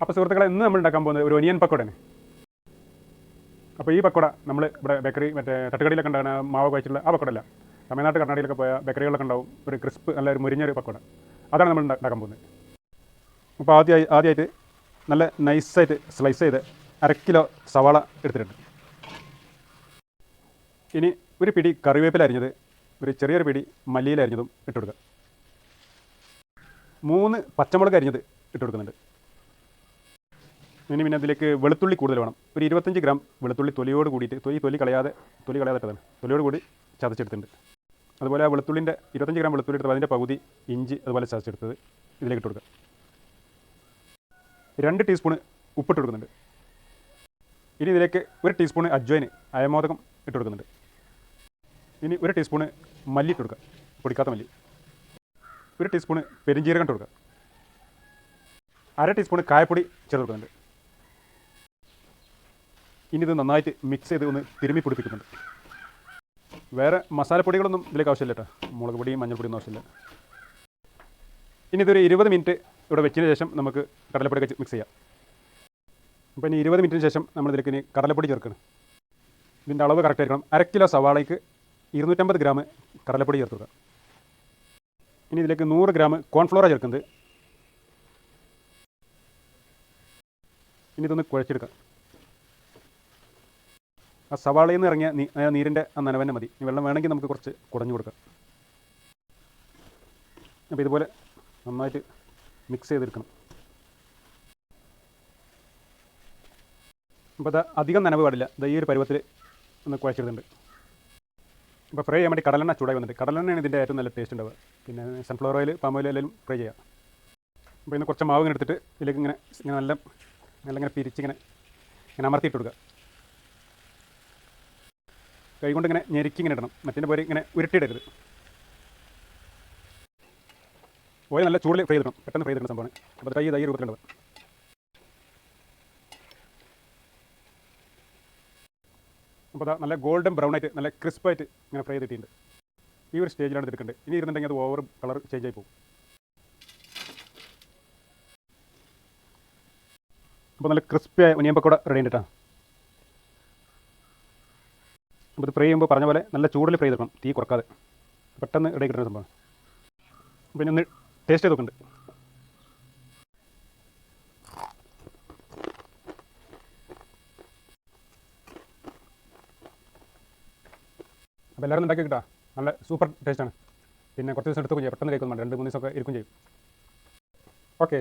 അപ്പോൾ സുഹൃത്തുക്കളെ ഇന്ന് നമ്മൾ ഉണ്ടാക്കാൻ പോകുന്നത് ഒരു ഒനിയൻ പക്കോടയാണ്. അപ്പോൾ ഈ പക്കോട നമ്മൾ ഇവിടെ ബേക്കറി മറ്റേ തട്ടുകടയിലൊക്കെ ഉണ്ടാകുന്ന മാവ് കഴിച്ചിട്ടുള്ള ആ പക്കോടല്ല തമിഴ്നാട് കർണാടകയിലൊക്കെ പോയ ബേക്കറികളൊക്കെ ഉണ്ടാവും ഒരു ക്രിസ്പ് നല്ല ഒരു മുരിഞ്ഞൊരു പക്കോട. അതാണ് നമ്മൾ ഉണ്ടാക്കാൻ പോകുന്നത്. അപ്പോൾ ആദ്യമായി ആദ്യമായിട്ട് നല്ല നൈസായിട്ട് സ്ലൈസ് ചെയ്ത് അര കിലോ സവാള എടുത്തിട്ടുണ്ട്. ഇനി ഒരു പിടി കറിവേപ്പില അരിഞ്ഞത് ഒരു ചെറിയൊരു പിടി മല്ലിയില അരിഞ്ഞതും ഇട്ട് കൊടുക്കുക. മൂന്ന് പച്ചമുളക് അരിഞ്ഞത് ഇട്ട് കൊടുക്കുന്നുണ്ട്. ഇനി പിന്നെ അതിലേക്ക് വെളുത്തുള്ളി കൂടുതൽ വേണം. ഒരു ഇരുപത്തഞ്ച് ഗ്രാം വെളുത്തുള്ളി തൊലിയോട് കൂടിയിട്ട് തൊലി തൊലി കളയാതെ തൊലി കളയാതെ ഇട്ടതാണ് തൊലിയോട് കൂടി ചതച്ചെടുത്തിട്ടുണ്ട്. അതുപോലെ ആ വെളുത്തുള്ളിന്റെ ഇരുപത്തഞ്ച് ഗ്രാം വെളുത്തുള്ളി എടുത്തപ്പോൾ അതിന്റെ പകുതി ഇഞ്ചി അതുപോലെ ചതച്ചെടുത്തത് ഇതിലേക്ക് ഇട്ട് കൊടുക്കുക. രണ്ട് ടീസ്പൂണ് ഉപ്പിട്ട് കൊടുക്കുന്നുണ്ട്. ഇനി ഇതിലേക്ക് ഒരു ടീസ്പൂണ് അജ്വൈന് അയമോദകം ഇട്ട് കൊടുക്കുന്നുണ്ട്. ഇനി ഒരു ടീസ്പൂണ് മല്ലി ഇട്ട് കൊടുക്കുക. പൊടിക്കാത്ത മല്ലി. ഒരു ടീസ്പൂണ് പെരിഞ്ജീരകം ഇട്ട് കൊടുക്കുക. അര ടീസ്പൂണ് കായപ്പൊടി ചേർത്ത് കൊടുക്കുന്നുണ്ട്. ഇനി ഇത് നന്നായിട്ട് മിക്സ് ചെയ്ത് ഒന്ന് തിരുമ്മി പിടിപ്പിക്കുന്നുണ്ട്. വേറെ മസാലപ്പൊടികളൊന്നും ഇതിലേക്ക് ആവശ്യമില്ല കേട്ടോ. മുളക് പൊടിയും മഞ്ഞൾപ്പൊടിയൊന്നും ആവശ്യമില്ല. ഇനി ഇതൊരു ഇരുപത് മിനിറ്റ് ഇവിടെ വെച്ചതിന് ശേഷം നമുക്ക് കടലപ്പൊടിയൊക്കെ മിക്സ് ചെയ്യാം. അപ്പോൾ ഇനി ഇരുപത് മിനിറ്റിന് ശേഷം നമ്മൾ ഇതിലേക്ക് ഇനി കടലപ്പൊടി ചേർക്കണം. ഇതിന്റെ അളവ് കറക്റ്റ് ആയിരിക്കണം. അര കിലോ സവാളയ്ക്ക് ഇരുന്നൂറ്റമ്പത് ഗ്രാം കടലപ്പൊടി ചേർത്ത് ഇനി ഇതിലേക്ക് നൂറ് ഗ്രാം കോൺഫ്ലോറ ചേർക്കുന്നത് ഇനി ഇതൊന്ന് കുഴച്ചെടുക്കാം. ആ സവാളയിൽ നിന്ന് ഇറങ്ങിയ നീരിന്റെ ആ നനവന്നെ മതി. വെള്ളം വേണമെങ്കിൽ നമുക്ക് കുറച്ച് കുറഞ്ഞു കൊടുക്കാം. അപ്പോൾ ഇതുപോലെ നന്നായിട്ട് മിക്സ് ചെയ്തെടുക്കണം. അപ്പോൾ അത് അധികം നനവ് പാടില്ല. ഇത് ഈ ഒരു പരുവത്തിൽ ഒന്ന് കുഴച്ചെടുത്തിട്ടുണ്ട്. അപ്പോൾ ഫ്രൈ ചെയ്യാൻ വേണ്ടി കടലെണ്ണ ചൂടായി വന്നിട്ട് കടലെണ്ണയാണ് ഇതിന്റെ ഏറ്റവും നല്ല ടേസ്റ്റ് ഉണ്ടാവുക. പിന്നെ സൺഫ്ലവർ ഓയിൽ പാം ഓയിൽ എല്ലാം ഫ്രൈ ചെയ്യാം. അപ്പോൾ ഇന്ന് കുറച്ച് മാവ് ഇങ്ങനെ എടുത്തിട്ട് ഇതിലേക്ക് ഇങ്ങനെ ഇങ്ങനെ നല്ല നല്ല ഇങ്ങനെ പിരിച്ചിങ്ങനെ ഇങ്ങനെ അമർത്തിയിട്ട് കൊടുക്കുക. കൈ കൊണ്ട് ഇങ്ങനെ ഞെരുക്കി ഇങ്ങനെ ഇടണം. മറ്റേ പോലെ ഇങ്ങനെ ഉരുട്ടിയിടരുത്. ഓയിൽ നല്ല ചൂടിൽ ഫ്രൈ ചെയ്തിടണം. പെട്ടെന്ന് ഫ്രൈ ചെയ്തിടുന്ന സംഭവമാണ് അപ്പോൾ തൈ തൈ രൂപത്തിലുള്ളത് അപ്പോൾ നല്ല ഗോൾഡൻ ബ്രൗൺ ആയിട്ട് നല്ല ക്രിസ്പായിട്ട് ഇങ്ങനെ ഫ്രൈ ചെയ്തിട്ടുണ്ട്. ഈ ഒരു സ്റ്റേജിലാണ് എടുക്കേണ്ടത്. ഇനി ഇരുന്നുണ്ടെങ്കിൽ അത് ഓവർ കളർ ചേഞ്ച് ആയി പോകും. അപ്പോൾ നല്ല ക്രിസ്പിയായ ഉനിയൻ പക്കോട റെഡി അപ്പോൾ ഇത് ഫ്രൈ ചെയ്യുമ്പോൾ പറഞ്ഞ പോലെ നല്ല ചൂടിൽ ഫ്രൈ ചെയ്തെടുക്കണം. തീ കുറക്കാതെ. പെട്ടെന്ന് ഇടയിൽ കിട്ടുന്ന സംഭവം പിന്നെ ഒന്ന് ടേസ്റ്റ് ചെയ്ത് നോക്കുന്നുണ്ട് അപ്പോൾ എല്ലാവരും ഉണ്ടാക്കി കിട്ടാം നല്ല സൂപ്പർ ടേസ്റ്റാണ് പിന്നെ കുറച്ച് ദിവസം എടുത്ത് ചെയ്യാം. പെട്ടെന്ന് കഴിക്കുന്നുണ്ട് രണ്ട് മൂന്ന് ദിവസമൊക്കെ ഇരിക്കും ചെയ്യും. ഓക്കെ